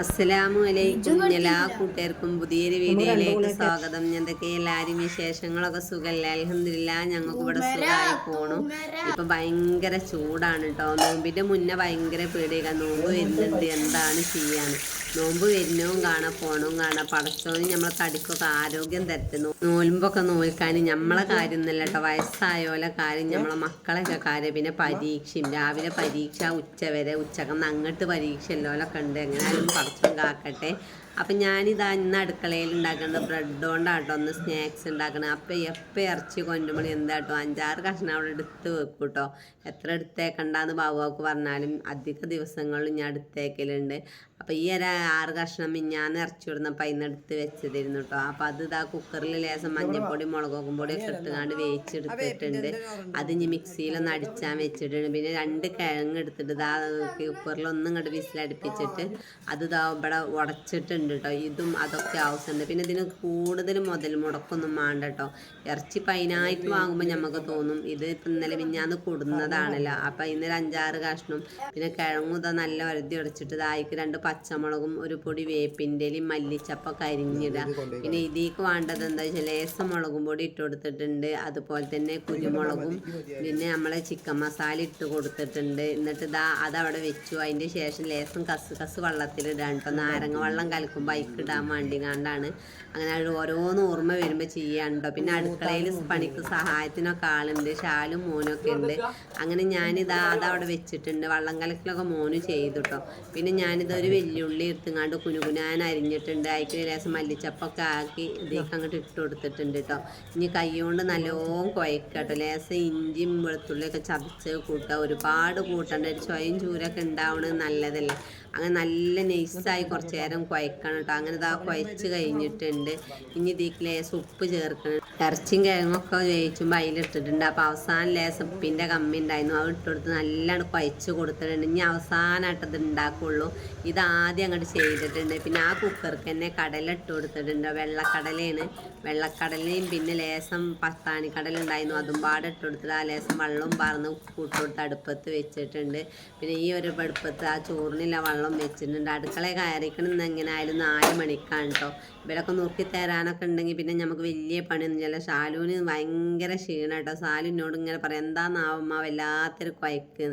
അസ്സലാമു അലൈക്കും. എല്ലാ കൂട്ടുകാർക്കും പുതിയൊരു വീഡിയോയിലേക്ക് സ്വാഗതം. എന്തൊക്കെ എല്ലാരും വിശേഷങ്ങളൊക്കെ സുഖമല്ല അലഹമില്ല ഞങ്ങൾക്ക് ഇവിടെ സുഖമായി പോണു. ഇപ്പൊ ഭയങ്കര ചൂടാണ് കേട്ടോ നോമ്പിന്റെ മുന്നേ ഭയങ്കര പേടിയൊക്കെ നോമ്പ് വരുന്നുണ്ട്. എന്താണ് ചെയ്യാന്ന്? നോമ്പ് വരുന്നവും കാണാം പോണവും കാണാം. പടച്ചോന് നമ്മളെ തടിക്കൊക്കെ ആരോഗ്യം തരുത്തുന്നു നോൽമ്പൊക്കെ നോൽക്കാൻ നമ്മളെ കാര്യം എന്നല്ല കേട്ടോ. വയസ്സായോലെ കാര്യം നമ്മളെ മക്കളൊക്കെ കാര്യം. പിന്നെ പരീക്ഷയും. രാവിലെ പരീക്ഷ ഉച്ച വരെ ഉച്ചക്കന്ന് അങ്ങോട്ട് പരീക്ഷ എല്ലോലൊക്കെ ഉണ്ട്. എങ്ങനെയാലും പടച്ചോൻ കാക്കട്ടെ. അപ്പം ഞാനിതാ ഇന്ന് അടുക്കളയിൽ ഉണ്ടാക്കേണ്ടത് ബ്രെഡ് കൊണ്ടാട്ടോ ഒന്ന് സ്നാക്സ് ഉണ്ടാക്കണം. അപ്പം എപ്പോൾ ഇറച്ചി കൊണ്ടുമ്പോൾ എന്താട്ടോ? അഞ്ചാറ് കഷ്ണം അവിടെ എടുത്ത് വെക്കും കേട്ടോ എത്ര എടുത്തേക്കണ്ടെന്ന് ബാബുവാക്ക് പറഞ്ഞാലും അധിക ദിവസങ്ങളിൽ ഞാൻ എടുത്തേക്കലുണ്ട് അപ്പം ഈ ഒരു ആറ് കഷ്ണം ഞാൻ ഇറച്ചി വിടുന്നപ്പോൾ അതിന് എടുത്ത് വെച്ചതിരുന്നു കേട്ടോ അപ്പം അത് ഇതാ കുക്കറിൽ ലേശം മഞ്ഞൾപ്പൊടി മുളകും ഒക്കെ ഇട്ടുകൊണ്ട് വേവിച്ചെടുത്തിട്ടുണ്ട്. അത് ഇനി മിക്സിയിലൊന്ന് അടിച്ചാൻ വെച്ചിട്ടുണ്ട്. പിന്നെ രണ്ട് കിഴങ്ങ് എടുത്തിട്ട് ഇതാ കുക്കറിൽ ഒന്നും ഇങ്ങോട്ട് വിസിലടുപ്പിച്ചിട്ട് അത് ഇതാ ഇവിടെ ഉടച്ചിട്ടുണ്ട്. കേട്ടോ ഇതും അതൊക്കെ ആവശ്യമുണ്ട്. പിന്നെ ഇതിന് കൂടുതൽ മുതൽ മുടക്കൊന്നും വേണ്ട കേട്ടോ ഇറച്ചി പതിനായിട്ട് വാങ്ങുമ്പോൾ നമുക്ക് തോന്നും ഇത് ഇപ്പം ഇന്നലെ മിഞ്ഞാന്ന് കൊടുന്നതാണല്ലോ. അപ്പം ഇന്നലെ അഞ്ചാറ് കഷ്ണം പിന്നെ കിഴങ്ങും ഇതാ നല്ല വരുതി ഉടച്ചിട്ട് ഇതായിക്ക് രണ്ട് പച്ചമുളകും ഒരു പൊടി വേപ്പിന്റെ ഇലയും മല്ലിച്ചപ്പൊക്കെ അരിഞ്ഞിടുക പിന്നെ ഇതിലേക്ക് വേണ്ടത് എന്താ വെച്ചാൽ ലേസം മുളകും പൊടി ഇട്ട് കൊടുത്തിട്ടുണ്ട്. അതുപോലെ തന്നെ കുരുമുളകും പിന്നെ നമ്മളെ ചിക്കൻ മസാല ഇട്ട് കൊടുത്തിട്ടുണ്ട്. എന്നിട്ട് ഇതാ അതവിടെ വെച്ചു. അതിന്റെ ശേഷം ലേസം കസ് കസ് വെള്ളത്തിലിടാൻ കേട്ടോ നാരങ്ങ വെള്ളം കലക്കുമ്പോൾ ബൈക്ക് ഇടാൻ വേണ്ടി കണ്ടാണ്. അങ്ങനെ ഓരോന്ന് ഓർമ്മ വരുമ്പോൾ ചെയ്യാനുണ്ടോ. പിന്നെ അടുക്കളയിൽ പണിക്ക് സഹായത്തിനൊക്കെ ആളുണ്ട്. ഷാലും മോനും ഒക്കെ ഉണ്ട്. അങ്ങനെ ഞാനിതാ അവിടെ വെച്ചിട്ടുണ്ട്. വള്ളം കലക്കിലൊക്കെ മോന് ചെയ്തു കേട്ടോ പിന്നെ ഞാനിത് ഒരു വെല്ലുള്ളി എടുത്തുങ്ങാണ്ട് കുനുകുനാൻ അരിഞ്ഞിട്ടുണ്ട്. അതിക്ക് ലേശം മല്ലിച്ചപ്പൊക്കെ ആക്കി ഇതിലേക്ക് അങ്ങോട്ട് ഇട്ട് കൊടുത്തിട്ടുണ്ട് കേട്ടോ ഇനി കൈ കൊണ്ട് നല്ലോണം കുഴക്കട്ടോ കേട്ടോ ലേശം ഇഞ്ചിയും വെളുത്തുള്ളിയൊക്കെ ചതച്ച് കൂട്ടുക ഒരുപാട് കൂട്ടേണ്ട. ഒരു ചൊയും ചൂരൊക്കെ ഉണ്ടാവണത് നല്ലതല്ലേ. അങ്ങനെ നല്ല നൈസായി കുറച്ച് നേരം കുഴക്കണം കേട്ടോ അങ്ങനെ ഇതാ കുഴച്ച് കഴിഞ്ഞിട്ടുണ്ട്. ഇനി ഇതിലേക്ക് ലേശം ഉപ്പ് ചേർക്കണം. ഇറച്ചിയും കിഴങ്ങൊക്കെ വേവിച്ചുമ്പോൾ അതിലിട്ടിട്ടുണ്ട് അപ്പോൾ അവസാനം ലേശം ഉപ്പിന്റെ കമ്മി ഉണ്ടായിരുന്നു. അത് ഇട്ടുകൊടുത്ത് നല്ലോണം കുഴച്ച് കൊടുത്തിട്ടുണ്ട്. ഇനി അവസാനമായിട്ട് ഇത് ഉണ്ടാക്കുള്ളൂ. ഇത് ആദ്യം അങ്ങോട്ട് ചെയ്തിട്ടുണ്ട്. പിന്നെ ആ കുക്കർക്ക് തന്നെ കടല ഇട്ട് കൊടുത്തിട്ടുണ്ട്. വെള്ളക്കടലയാണ്. വെള്ളക്കടലയും പിന്നെ ലേശം പത്താണി കടല ഉണ്ടായിരുന്നു. അതും പാടെ ഇട്ട് കൊടുത്തിട്ട് ആ ലേശം വെള്ളവും പറന്ന് കൂട്ടുകൊടുത്ത് കൊടുത്ത് അടുപ്പത്ത് വെച്ചിട്ടുണ്ട്. പിന്നെ ഈ ഒരു അടുപ്പത്ത് ആ ചോറിനില്ല വെള്ളം വെച്ചിട്ടുണ്ട്. അടുക്കള കയറിക്കണമെന്ന് എങ്ങനെ ആയാലും നാല് മണിക്കാണ് കേട്ടോ ഇവരൊക്കെ നോക്കി തരാനൊക്കെ ഉണ്ടെങ്കിൽ പിന്നെ നമുക്ക് വലിയ പണിയൊന്നും ചില ഷാലുവിന് ഭയങ്കര ക്ഷീണം കേട്ടോ സാലുവിനോട് ഇങ്ങനെ പറയാം എന്താന്നാവുമ്മ വല്ലാത്തൊരു കുഴക്ക്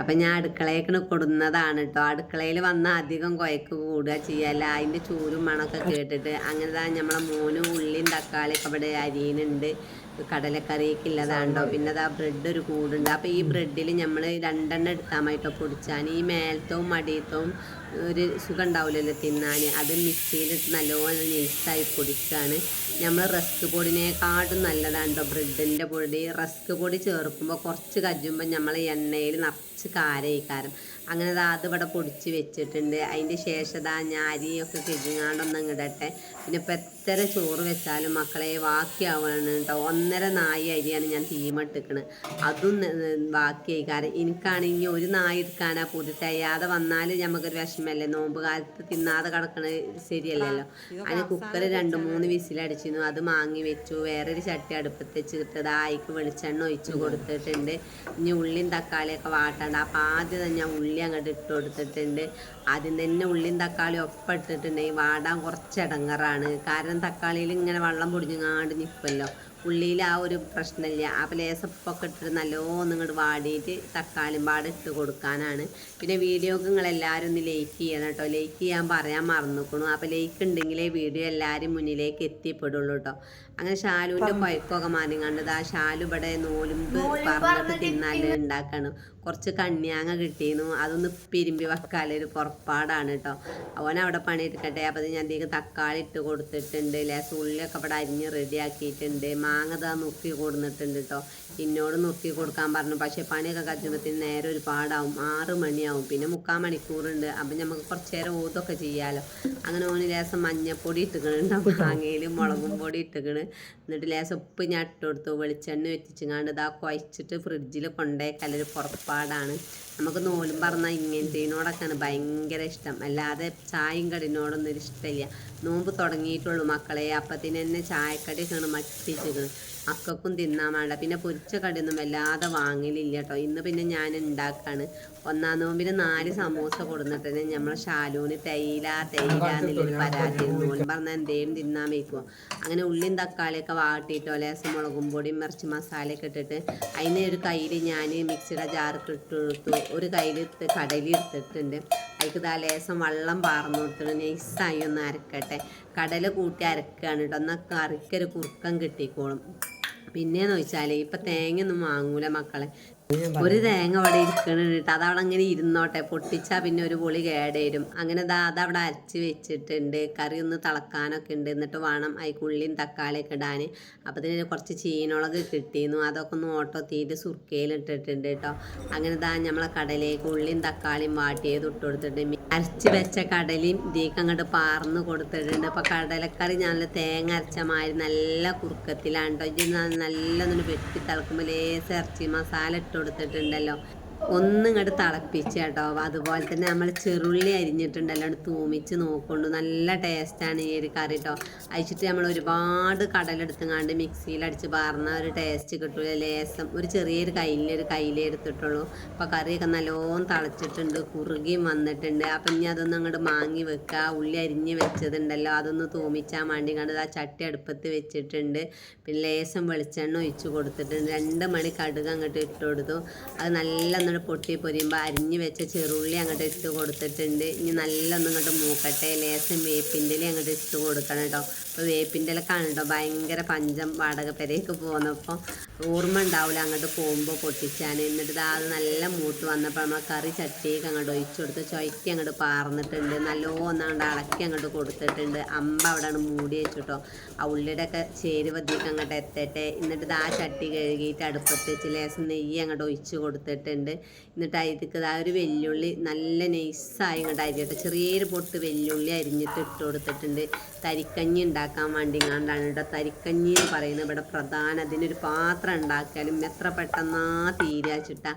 അപ്പം ഞാൻ അടുക്കളയൊക്കെ കൊടുന്നതാണ് കേട്ടോ അടുക്കളയിൽ വന്നാൽ അധികം കുഴക്ക് കൂടുക ചെയ്യല്ല. അതിന്റെ ചൂരും മണമൊക്കെ കേട്ടിട്ട് അങ്ങനെ നമ്മളെ മോനും ഉള്ളിയും തക്കാളിയൊക്കെ ഇവിടെ അരിയുന്നുണ്ട് കടലക്കറിയൊക്കെ ഉള്ളതാണ്ടോ പിന്നെ അതാ ബ്രെഡ് ഒരു കൂടുണ്ട്. അപ്പോൾ ഈ ബ്രെഡിൽ നമ്മൾ രണ്ടെണ്ണം എടുത്താൽ മതിട്ടോ പൊടിച്ചാൽ ഈ മേലത്തവും മടിയത്തവും ഒരു സുഖം ഉണ്ടാവില്ലല്ലോ തിന്നാൻ അത് മിക്സിയിലിട്ട് നല്ലോണം നൈസായി പൊടിക്കുകയാണ് നമ്മൾ റസ്ക് പൊടിനേക്കാട്ടും നല്ലതാണ്ടോ ബ്രെഡിന്റെ പൊടി. റസ്ക് പൊടി ചേർക്കുമ്പോൾ കുറച്ച് കജ്ജുമ്പോൾ നമ്മൾ എണ്ണയിൽ നിറച്ച് കാരയിക്കാരം. അങ്ങനെ അത് ഇവിടെ പൊടിച്ച് വെച്ചിട്ടുണ്ട്. അതിന്റെ ശേഷം ദാ ഞാൻ അരിയൊക്കെ കിഴിങ്ങാണ്ടൊന്ന് ഇടട്ടെ. പിന്നെ ഇപ്പം എത്ര ചോറ് വെച്ചാലും മക്കളെ ബാക്കിയാവാണ് കേട്ടോ ഒന്നര നായി അരിയാണ് ഞാൻ തീമട്ടിക്കണത് അതും ബാക്കിയായി കാരണം എനിക്കാണെങ്കിൽ ഒരു നായി എടുക്കാനാ പൂതി. തികയാതെ വന്നാൽ നമുക്കൊരു വിഷമല്ലേ? നോമ്പ് കാലത്ത് തിന്നാതെ കിടക്കണത് ശരിയല്ലല്ലോ. അതിന് കുക്കർ രണ്ട് മൂന്ന് വിസിലടിച്ചിരുന്നു. അത് മാങ്ങി വെച്ചു. വേറൊരു ചട്ടി അടുപ്പത്ത് വെച്ചിട്ട് ആയിക്ക് വെളിച്ചെണ്ണ ഒഴിച്ച് കൊടുത്തിട്ടുണ്ട്. ഇനി ഉള്ളിയും തക്കാളിയൊക്കെ വാട്ടണ്ട. അപ്പം ആദ്യം തന്നെ ഞാൻ ഉള്ളി അങ്ങോട്ട് ഇട്ട് കൊടുത്തിട്ടുണ്ട്. ആദ്യം തന്നെ ഉള്ളിയും തക്കാളിയും ഒപ്പം ഇട്ടിട്ടുണ്ടെങ്കിൽ വാടാൻ കുറച്ച് ഇടങ്ങറാണ് കാരണം തക്കാളിയിൽ ഇങ്ങനെ വെള്ളം പൊടിഞ്ഞങ്ങാണ്ട് നിൽക്കുമല്ലോ ഉള്ളിയിൽ ആ ഒരു പ്രശ്നമില്ല. അപ്പോൾ ലേസപ്പൊക്കെ ഇട്ടിട്ട് നല്ലോണം ഇങ്ങോട്ട് വാടിയിട്ട് തക്കാളിയും പാട് ഇട്ട് കൊടുക്കാനാണ്. പിന്നെ വീഡിയോക്ക് നിങ്ങൾ എല്ലാവരും ഒന്ന് ലൈക്ക് ചെയ്യണം കേട്ടോ. ലൈക്ക് ചെയ്യാൻ പറയാൻ മറന്നുക്കണു. അപ്പോൾ ലൈക്ക് ഉണ്ടെങ്കിലേ വീഡിയോ എല്ലാവരും മുന്നിലേക്ക് എത്തിപ്പെടുള്ളൂ കേട്ടോ. അങ്ങനെ ഷാലുവിന്റെ കുഴക്കമൊക്കെ മാറിങ്ങാണ്ടത് ആ ഷാലു ഇവിടെ നൂലും പറഞ്ഞിട്ട് തിന്നാലും ഉണ്ടാക്കണം. കുറച്ച് കണ്യാങ്ങ കിട്ടിയിരുന്നു അതൊന്ന് പിരിമ്പി വെക്കാലൊരു പുറപ്പാടാണ് കേട്ടോ അവൻ അവിടെ പണിയെടുക്കട്ടെ. അപ്പോൾ ഞാൻ എന്തെങ്കിലും തക്കാളി ഇട്ട് കൊടുത്തിട്ടുണ്ട്. ലേസ് ഉള്ളിയൊക്കെ അവിടെ അരിഞ്ഞ് റെഡിയാക്കിയിട്ടുണ്ട് മാങ്ങ ഇതാ നുറുക്കി കൊടുത്തിട്ടുണ്ട് കേട്ടോ എന്നോട് നുറുക്കി കൊടുക്കാൻ പറഞ്ഞു. പക്ഷേ പണിയൊക്കെ കഴിഞ്ഞപ്പോൾ നേരെ ഒരുപാടാവും. ആറ് മണിയാവും. പിന്നെ മുക്കാൽ മണിക്കൂറുണ്ട്. അപ്പം നമുക്ക് കുറച്ച് നേരം ഊതൊക്കെ ചെയ്യാമല്ലോ അങ്ങനെ ഓന് ലേസം മഞ്ഞപ്പൊടി ഇട്ടുകണുണ്ട് മാങ്ങയിൽ മുളകും പൊടി ഇട്ടുകണ് എന്നിട്ട് ലേസം ഉപ്പ് ഞാൻ ഇട്ട് കൊടുത്തു. വെളിച്ചെണ്ണ വെച്ചിങ്ങാണ്ട് ഇതാ കുഴച്ചിട്ട് ഫ്രിഡ്ജിൽ കൊണ്ടേക്കല്ലൊരു പുറപ്പാടാണ് നമുക്ക് നോലും പറഞ്ഞാൽ ഇങ്ങനത്തേനോടൊക്കെയാണ് ഭയങ്കര ഇഷ്ടം. അല്ലാതെ ചായയും കടിനോടൊന്നും ഒരു ഇഷ്ടമില്ല. നോമ്പ് തുടങ്ങിയിട്ടുള്ളൂ മക്കളെ. അപ്പത്തിന് തന്നെ ചായക്കടിയൊക്കെയാണ് മട്ടിച്ചിരിക്കുന്നത് അക്കക്കും തിന്നാൻ വേണ്ട. പിന്നെ പൊരിച്ച കടിയൊന്നും വല്ലാതെ വാങ്ങലില്ല കേട്ടോ. ഇന്ന് പിന്നെ ഞാൻ ഉണ്ടാക്കാണ്. ഒന്നാം നോമ്പിന് നാല് സമൂസ കൊടുത്തിട്ട് നമ്മളെ ഷാലൂന് തേയില തേയില എന്നുള്ളൊരു പരാതി. നോലും പറഞ്ഞാൽ എന്തേലും തിന്നാൻ വയ്ക്കുമോ അങ്ങനെ ഉള്ളിയും തക്കാളിയൊക്കെ വാട്ടിയിട്ടോ ലേസം മുളകും പൊടിയും ഇറച്ചി മസാലയൊക്കെ ഇട്ടിട്ട് അതിന് ഒരു കയ്യിൽ ഞാൻ മിക്സിയുടെ ജാർക്ക് ഇട്ട് കൊടുത്തു. ഒരു കയ്യിലെടുത്ത് കടലി എടുത്തിട്ടുണ്ട്. അതിക്ക് ലേസം വെള്ളം പാർന്നു കൊടുത്തിട്ട് നൈസായി ഒന്ന് അരക്കട്ടെ. കടല കൂട്ടി അരക്കുകയാണ് കേട്ടോ. എന്നാൽ കറിക്കൊരു കുറുക്കം കിട്ടിക്കോളും. പിന്നെയെന്ന് വെച്ചാൽ ഇപ്പം തേങ്ങയൊന്നും വാങ്ങൂല മക്കളെ. ഒരു തേങ്ങ അവിടെ ഇരിക്കണിട്ട് കേട്ടോ അതവിടെ അങ്ങനെ ഇരുന്നോട്ടെ പൊട്ടിച്ചാൽ പിന്നെ ഒരു പൊളി കേടേരും അങ്ങനെ ദാ അതവിടെ അരച്ച് വെച്ചിട്ടുണ്ട്. കറി ഒന്ന് തിളക്കാനൊക്കെ ഉണ്ട്. എന്നിട്ട് വേണം അതിക്കുള്ളിയും തക്കാളിയൊക്കെ ഇടാൻ അപ്പോൾ ഇതിന് കുറച്ച് ചീനുളക് കിട്ടിയിരുന്നു. അതൊക്കെ ഒന്ന് ഓട്ടോ തീറ്റ് സുർക്കയിലിട്ടിട്ടുണ്ട് കേട്ടോ. അങ്ങനെ ദാ നമ്മളെ കടലേക്ക് ഉള്ളിയും തക്കാളിയും വാട്ടിയത് ഇട്ട് കൊടുത്തിട്ട് അരച്ച് വെച്ച കടലയും ദീക്ക് അങ്ങോട്ട് പാർന്ന് കൊടുത്തിട്ടുണ്ട്. അപ്പോൾ കടലക്കറി ഞാൻ തേങ്ങ അരച്ച മാതിരി നല്ല കുറുക്കത്തിലാണ് കേട്ടോ. ഇത് നല്ലൊന്ന് വെട്ടി തിളക്കുമ്പോൾ ലേസ് ഇറച്ചി മസാല ഇട്ട് കൊടുത്തിട്ടുണ്ടല്ലോ. ഒന്നും ഇങ്ങോട്ട് തിളപ്പിച്ച് കേട്ടോ. അതുപോലെ തന്നെ നമ്മൾ ചെറുള്ളി അരിഞ്ഞിട്ടുണ്ടല്ലോ തൂമിച്ച് നോക്കൊണ്ടു നല്ല ടേസ്റ്റാണ് ഈ ഒരു കറി കേട്ടോ. അഴിച്ചിട്ട് നമ്മൾ ഒരുപാട് മിക്സിയിൽ അടിച്ച് പാർന്ന ഒരു ടേസ്റ്റ് കിട്ടൂല. ലേസം ഒരു ചെറിയൊരു കയ്യിലൊരു കയ്യിലേ എടുത്തിട്ടുള്ളൂ. അപ്പോൾ കറിയൊക്കെ നല്ലോണം തിളച്ചിട്ടുണ്ട് കുറുകിയും വന്നിട്ടുണ്ട്. അപ്പം ഇനി അതൊന്നും അങ്ങോട്ട് മാങ്ങി വെക്കുക ഉള്ളി അരിഞ്ഞ് വെച്ചതുണ്ടല്ലോ അതൊന്ന് തൂമിച്ചാൽ വേണ്ടി കണ്ടത് ആ ചട്ടി അടുപ്പത്ത് വെച്ചിട്ടുണ്ട്. പിന്നെ ലേസം വെളിച്ചെണ്ണ ഒഴിച്ച് കൊടുത്തിട്ടുണ്ട്. രണ്ട് മണി കടുക് അങ്ങോട്ട് ഇട്ട് കൊടുത്തു. അത് നല്ല ഒന്ന് പൊട്ടി പൊരിയുമ്പോൾ അരിഞ്ഞ് വെച്ച ചെറുള്ളി അങ്ങോട്ട് ഇട്ട് കൊടുത്തിട്ടുണ്ട്. ഇനി നല്ലൊന്നും അങ്ങോട്ട് മൂക്കട്ടെ. ലേശം വേപ്പിന്റെ ഇല അങ്ങോട്ട് ഇട്ട് കൊടുക്കണം കേട്ടോ. അപ്പോൾ വേപ്പിന്റെ ഇല കേട്ടോ ഭയങ്കര പഞ്ചം വാടക പെരയൊക്കെ പോകുന്നപ്പോൾ ഓർമ്മ ഉണ്ടാവില്ല അങ്ങോട്ട് പോകുമ്പോൾ പൊട്ടിച്ചാൻ എന്നിട്ട് അത് നല്ല മൂത്ത് വന്നപ്പോൾ നമ്മൾ കറി ചട്ടിയൊക്കെ അങ്ങോട്ട് ഒഴിച്ചു കൊടുത്ത് ചൊയ്ക്ക് അങ്ങോട്ട് പാർന്നിട്ടുണ്ട്. നല്ലോണം അങ്ങോട്ട് ഇളക്കി അങ്ങോട്ട് കൊടുത്തിട്ടുണ്ട്. അമ്പ അവിടെ മൂടി വെച്ചിട്ടോ. ആ ഉള്ളിയുടെ ഒക്കെ ചേരുവതിക്ക് അങ്ങോട്ട് എത്തട്ടെ. എന്നിട്ട് ആ ചട്ടി കഴുകിയിട്ട് അടുപ്പത്ത് വെച്ച് ലേശം നെയ്യ് അങ്ങോട്ട് ഒഴിച്ച് കൊടുത്തിട്ടുണ്ട്. എന്നിട്ട് അതിക്ക് ആ ഒരു വെല്ലുള്ളി നല്ല നൈസായി ഇങ്ങോട്ട് അരിയട്ടെ. ചെറിയൊരു പൊട്ട് വെല്ലുള്ളി അരിഞ്ഞിട്ട് ഇട്ട് കൊടുത്തിട്ടുണ്ട്. തരിക്കഞ്ഞി ഉണ്ടാക്കാൻ വേണ്ടി കണ്ടാണ് കേട്ടോ. തരിക്കഞ്ഞി എന്ന് പറയുന്നത് ഇവിടെ പ്രധാന അതിനൊരു പാത്രം ഉണ്ടാക്കിയാലും എത്ര പെട്ടെന്നാ തീരാച്ചിട്ടാ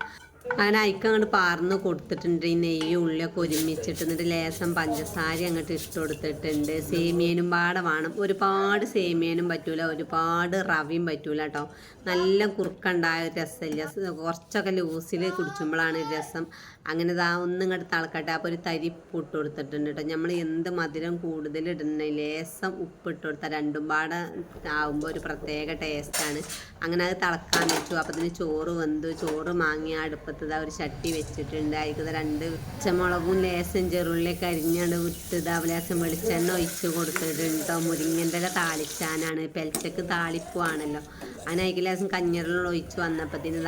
അങ്ങനെ അയക്ക് അങ്ങോട്ട് പാർന്ന് കൊടുത്തിട്ടുണ്ട്. ഈ നെയ്യ് ഉള്ളിയൊക്കെ ഒരുമിച്ചിട്ട് എന്നിട്ട് ലേസം പഞ്ചസാര അങ്ങോട്ട് ഇഷ്ടം കൊടുത്തിട്ടുണ്ട്. സേമിയനും പാടെ വേണം. ഒരുപാട് സേമിയനും പറ്റൂല. ഒരുപാട് റവയും പറ്റൂല കേട്ടോ നല്ല കുറുക്കുണ്ടായ ഒരു രസമില്ല. കുറച്ചൊക്കെ ലൂസിൽ കുടിച്ചുമ്പോഴാണ് രസം. അങ്ങനെ ഇതാ ഒന്നും ഇങ്ങോട്ട് തളക്കട്ടെ. അപ്പോൾ ഒരു തരി ഇട്ട് കൊടുത്തിട്ടുണ്ട് കേട്ടോ നമ്മൾ എന്ത് മധുരം കൂടുതൽ ഇടുന്ന ലേസം ഉപ്പ് ഇട്ട് കൊടുത്താൽ രണ്ടും പാടെ ആവുമ്പോൾ ഒരു പ്രത്യേക ടേസ്റ്റാണ് അങ്ങനെ അത് തിളക്കാൻ വെച്ചു അപ്പോൾ ഇതിന് ചോറ് വെന്തു ചോറ് മാങ്ങി അടുപ്പത്ത് ഇതാ ഒരു ചട്ടി വെച്ചിട്ടുണ്ട്. അതിൽ രണ്ട് പച്ചമുളകും ലേസം ചെറുള്ളിയൊക്കെ അരിഞ്ഞാണ് വിട്ടത്. ലേസം വെളിച്ചെണ്ണ ഒഴിച്ച് കൊടുത്തിട്ടുണ്ട്. മുരിങ്ങന്റെ ഒക്കെ താളിച്ചാനാണ്. പെൽച്ചക്ക് താളിപ്പുവാണല്ലോ. അതിൽ ലേസം കഞ്ഞിറെല്ലാം ഒഴിച്ച് വന്നപ്പത്തിന്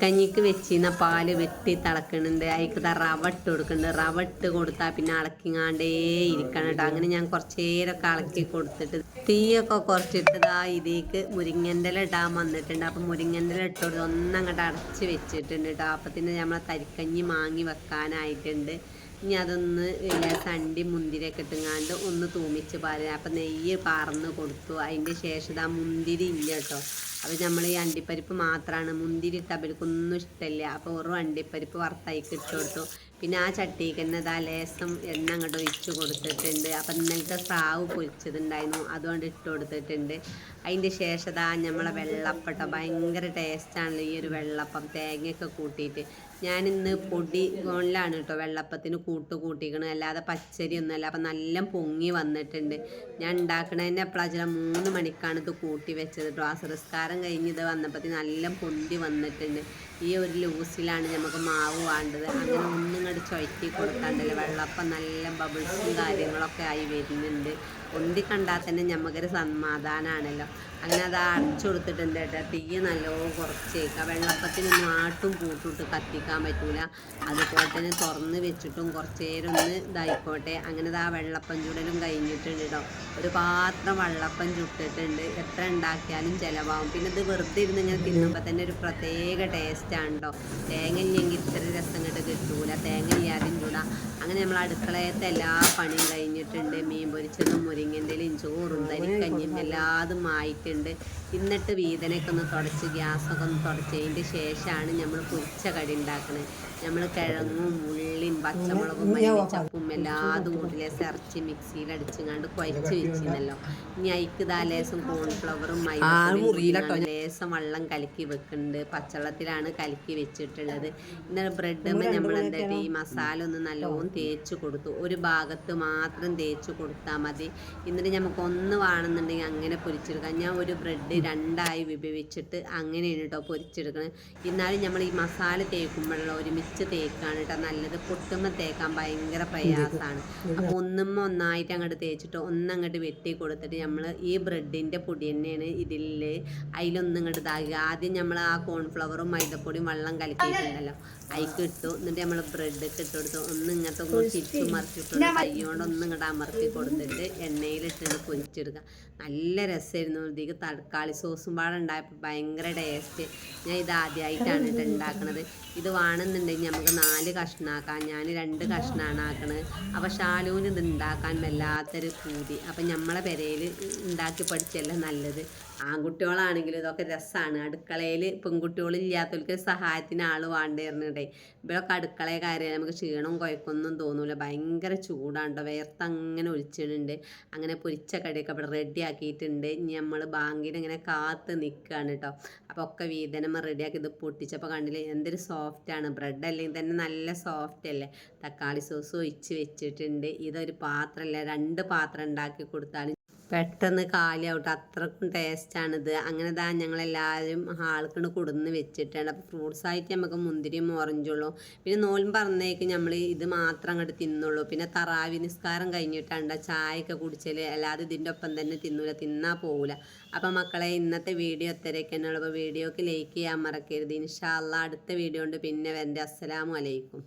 കഞ്ഞിക്ക് വെച്ചിരുന്ന പാൽ വെട്ടി തിളക്കുന്നുണ്ട് അതിക്ക് റവ ഇട്ട് കൊടുക്കുന്നുണ്ട് റവ ഇട്ട് കൊടുത്താൽ പിന്നെ അളക്കിങ്ങാണ്ടേ ഇരിക്കണം കേട്ടോ. അങ്ങനെ ഞാൻ കുറച്ചേരൊക്കെ അളക്കി കൊടുത്തിട്ട് തീയൊക്കെ കുറച്ചിട്ടതാ ഇതാ ഇതിലേക്ക് മുരിങ്ങന്റെ ഇടാൻ വന്നിട്ടുണ്ട്. അപ്പം മുരിങ്ങന്റെ ഇട്ടോട് ഒന്നങ്ങോട്ട് അടച്ച് വെച്ചിട്ടുണ്ട് കേട്ടോ. അപ്പത്തിന് നമ്മളെ തരിക്കഞ്ഞി മാങ്ങി വെക്കാനായിട്ടുണ്ട്. ഇനി അതൊന്ന് സണ്ടി മുന്തിരിയൊക്കെ ഇട്ടുങ്ങാണ്ട് ഒന്ന് തൂമിച്ച് പാല അപ്പം നെയ്യ് പാർന്ന് കൊടുത്തു. അതിന്റെ ശേഷം ആ മുന്തിരി ഇല്ല കേട്ടോ അപ്പോൾ നമ്മൾ ഈ അണ്ടിപ്പരിപ്പ് മാത്രമാണ് മുന്തിരി ഇട്ട അവർക്കൊന്നും ഇഷ്ടമില്ല അപ്പോൾ ഒരു അണ്ടിപ്പരിപ്പ് വറുത്തായിക്ക് ഇട്ട് കൊടുത്തു. പിന്നെ ആ ചട്ടിക്ക് തന്നെ ഇതാ ലേസം എണ്ണ അങ്ങോട്ട് ഒഴിച്ച് കൊടുത്തിട്ടുണ്ട്. അപ്പം ഇന്നലത്തെ സ്രാവ് പൊരിച്ചതുണ്ടായിരുന്നു. അതുകൊണ്ട് ഇട്ട് കൊടുത്തിട്ടുണ്ട്. അതിന്റെ ശേഷം ഇതാ നമ്മളെ വെള്ളപ്പട്ടോ ഭയങ്കര ടേസ്റ്റാണല്ലോ ഈ ഒരു വെള്ളപ്പം. തേങ്ങയൊക്കെ കൂട്ടിയിട്ട്. ഞാനിന്ന് പൊടി ഗോണിലാണ് കേട്ടോ വെള്ളപ്പത്തിന് കൂട്ട് കൂട്ടിക്കണത് അല്ലാതെ പച്ചരി ഒന്നുമല്ല അപ്പം നല്ല പൊങ്ങി വന്നിട്ടുണ്ട്. ഞാൻ ഉണ്ടാക്കണതിന്റെ എപ്പോഴാച്ചാൽ മൂന്ന് മണിക്കാണ് ഇത് കൂട്ടി വെച്ചത് കേട്ടോ അസറസ്കാരം കഴിഞ്ഞ് ഇത് വന്നപ്പോൾ നല്ല പൊന്തി വന്നിട്ടുണ്ട്. ഈ ഒരു ലൂസിലാണ് നമുക്ക് മാവ് വേണ്ടത്. അങ്ങനെ ഒന്നും ഇങ്ങോട്ട് ചുഴറ്റി കൊടുക്കാണ്ടല്ലോ. വെള്ളപ്പം നല്ല ബബിൾസും കാര്യങ്ങളൊക്കെ ആയി വരുന്നുണ്ട്. പൊന്തി കണ്ടാൽ തന്നെ നമുക്കൊരു സമാധാനമാണല്ലോ അങ്ങനെ അത് അടച്ചു കൊടുത്തിട്ടുണ്ട് കേട്ടോ. തീ നല്ലോണം കുറച്ചേക്കുക വെള്ളപ്പത്തിനൊന്നും ആട്ടും പൂട്ടിട്ട് കത്തിക്കാൻ പറ്റൂല. അതുപോലെ തന്നെ തുറന്ന് വെച്ചിട്ടും കുറച്ച് നേരം ഒന്ന് ഇതായിക്കോട്ടെ. അങ്ങനെ ആ വെള്ളപ്പം ചുടലും കഴിഞ്ഞിട്ടുണ്ട് കേട്ടോ. ഒരു പാത്രം വെള്ളപ്പം ചുട്ടിട്ടുണ്ട്. എത്ര ഉണ്ടാക്കിയാലും ചിലവാകും. പിന്നെ ഇത് വെറുതെ ഇരുന്ന് ഇങ്ങനെ തിന്നുമ്പോൾ തന്നെ ഒരു പ്രത്യേക ടേസ്റ്റാണ് കേട്ടോ. തേങ്ങ ഇല്ലെങ്കിൽ ഇത്ര രസം കിട്ട് കിട്ടൂല. തേങ്ങ ഇല്ലാതെയും ചൂടാ. അങ്ങനെ നമ്മൾ അടുക്കളയത്തെ എല്ലാ പണിയും കഴിഞ്ഞിട്ടുണ്ട്. മീൻ പൊരിച്ചതും മുരിങ്ങന്റെലും ചോറും തരിക്കഞ്ഞും എല്ലാതും ആയിട്ടുണ്ട്. എന്നിട്ട് വീതനൊക്കെ ഒന്ന് തുടച്ച് ഗ്യാസൊക്കെ ഒന്ന് തുടച്ചതിന്റെ ശേഷമാണ് നമ്മൾ പൊരിച്ച കടി ഉണ്ടാക്കുന്നത് നമ്മൾ കിഴങ്ങും ഉള്ളിയും പച്ചമുളകും മല്ലിച്ചപ്പും എല്ലാതും കൂട്ടിലെ ഇറച്ചി മിക്സിയിൽ അടിച്ചങ്ങാണ്ട് കുഴച്ച് വെച്ചിരുന്നല്ലോ. ഇനി അയിക്ക് ഇതാ ലേസം കോൺഫ്ലവറും ലേസം വെള്ളം കലക്കി വെക്കുന്നുണ്ട് പച്ചവെള്ളത്തിലാണ് കലക്കി വെച്ചിട്ടുള്ളത്. ഇന്നലെ ബ്രെഡ് നമ്മൾ എന്തായിട്ട് ഈ മസാല ഒന്ന് നല്ലോണം തേച്ച് കൊടുത്തു. ഒരു ഭാഗത്ത് മാത്രം തേച്ച് കൊടുത്താൽ മതി. എന്നിട്ട് നമുക്ക് ഒന്ന് വേണമെന്നുണ്ടെങ്കിൽ അങ്ങനെ പൊരിച്ചെടുക്കാം. ഞാൻ ഒരു ബ്രെഡ് രണ്ടായി വിഭവിച്ചിട്ട് അങ്ങനെയാണ് കേട്ടോ പൊരിച്ചെടുക്കണത് എന്നാലും നമ്മൾ ഈ മസാല തേക്കുമ്പോഴുള്ള ഒരുമിച്ച് തേക്കാണ് കേട്ടോ. നല്ലത് പൊട്ടുമ്പോൾ തേക്കാൻ ഭയങ്കര പ്രയാസമാണ് അപ്പോൾ ഒന്നും ഒന്നായിട്ട് അങ്ങോട്ട് തേച്ചിട്ട് ഒന്നങ്ങോട്ട് വെട്ടി കൊടുത്തിട്ട് നമ്മൾ ഈ ബ്രെഡിന്റെ പൊടി തന്നെയാണ് ഇതിൽ അതിലൊന്നും ഇങ്ങോട്ട് ഇതാക്കുക. ആദ്യം നമ്മൾ ആ കോൺഫ്ലവറും മൈദപ്പൊടിയും വെള്ളം കലക്കിയിട്ടുണ്ടല്ലോ. അതിക്ക് ഇട്ടു. എന്നിട്ട് നമ്മൾ ബ്രെഡ് ഇട്ട് കൊടുത്തു. ഒന്ന് ഇങ്ങനത്തെ ഒന്ന് തിരിച്ചു മറിച്ചിട്ടുണ്ട്. കൈകൊണ്ട് ഒന്ന് ഇങ്ങോട്ട് അമർത്തി കൊടുത്തിട്ട് എണ്ണയിലിട്ടിട്ട് പൊരിച്ചെടുക്കുക. നല്ല രസമായിരുന്നു. ഇതിക്ക് തക്കാളി സോസും പാടെ ഉണ്ടായപ്പോൾ ഭയങ്കര ടേസ്റ്റ് ഞാൻ ഇത് ആദ്യമായിട്ടാണ് കേട്ടോ ഉണ്ടാക്കണത്. ഇത് വേണമെന്നുണ്ടെങ്കിൽ നമുക്ക് നാല് കഷ്ണാക്കാം ഞാൻ രണ്ട് കഷ്ണമാണ് ആക്കണത്. അപ്പോൾ ഷാലൂന് ഇത് ഉണ്ടാക്കാൻ വല്ലാത്തൊരു പൂതി. അപ്പം നമ്മളെ പെരയിൽ ഉണ്ടാക്കി പഠിച്ചല്ല നല്ലത്. ആൺകുട്ടികളാണെങ്കിലും ഇതൊക്കെ രസമാണ് അടുക്കളയിൽ പെൺകുട്ടികളില്ലാത്തവർക്ക് സഹായത്തിന് ആൾ വേണ്ടിയിരുന്നിട്ടേ ഇവരൊക്കെ അടുക്കളയെ കാര്യം. നമുക്ക് ക്ഷീണവും കുഴക്കൊന്നും തോന്നൂല. ഭയങ്കര ചൂടാണ് കേട്ടോ വേർത്ത് അങ്ങനെ ഒഴിച്ചിട്ടുണ്ട് അങ്ങനെ പൊരിച്ച കടിയൊക്കെ ഇവിടെ റെഡി ആക്കിയിട്ടുണ്ട്. ഇനി നമ്മൾ ബാങ്കിന് ഇങ്ങനെ കാത്ത് നിൽക്കുകയാണ് കേട്ടോ അപ്പോൾ ഒക്കെ വീതനമ്മ റെഡിയാക്കി ഇത് പൊട്ടിച്ചപ്പോൾ കണ്ടില്ലേ? എന്തൊരു സോഫ്റ്റ് ആണ്. ബ്രെഡ് അല്ലെങ്കിൽ തന്നെ നല്ല സോഫ്റ്റ് അല്ലേ? തക്കാളി സോസ് ഒഴിച്ച് വെച്ചിട്ടുണ്ട്. ഇതൊരു പാത്രമല്ല രണ്ട് പാത്രം ഉണ്ടാക്കി കൊടുത്താൽ പെട്ടെന്ന് കാലിയാവട്ടെ. അത്രക്കും ടേസ്റ്റാണിത്. അങ്ങനെ ദാ ഞങ്ങളെല്ലാവരും ആൾക്കണ്ട് കൊടുന്ന് വെച്ചിട്ടാണ്. അപ്പോൾ ഫ്രൂട്ട്സ് ആയിട്ട് നമുക്ക് മുന്തിരിയും ഓറഞ്ചുള്ളൂ. പിന്നെ നോലും പറഞ്ഞേക്ക് നമ്മൾ ഇത് മാത്രം അങ്ങോട്ട് തിന്നുള്ളൂ. പിന്നെ തറാവി നിസ്കാരം കഴിഞ്ഞിട്ടാണ് ചായയൊക്കെ കുടിച്ചാൽ അല്ലാതെ ഇതിന്റെ ഒപ്പം തന്നെ തിന്നൂല. തിന്നാൽ പോകില്ല അപ്പം മക്കളെ ഇന്നത്തെ വീഡിയോ എത്രയൊക്കെയാണുള്ളൂ അപ്പോൾ വീഡിയോക്ക് ലൈക്ക് ചെയ്യാൻ മറക്കരുത്. ഇൻഷാല്ല അടുത്ത വീഡിയോ ഉണ്ട്. പിന്നെ വരന്റെ അസ്സലാമു അലൈക്കും.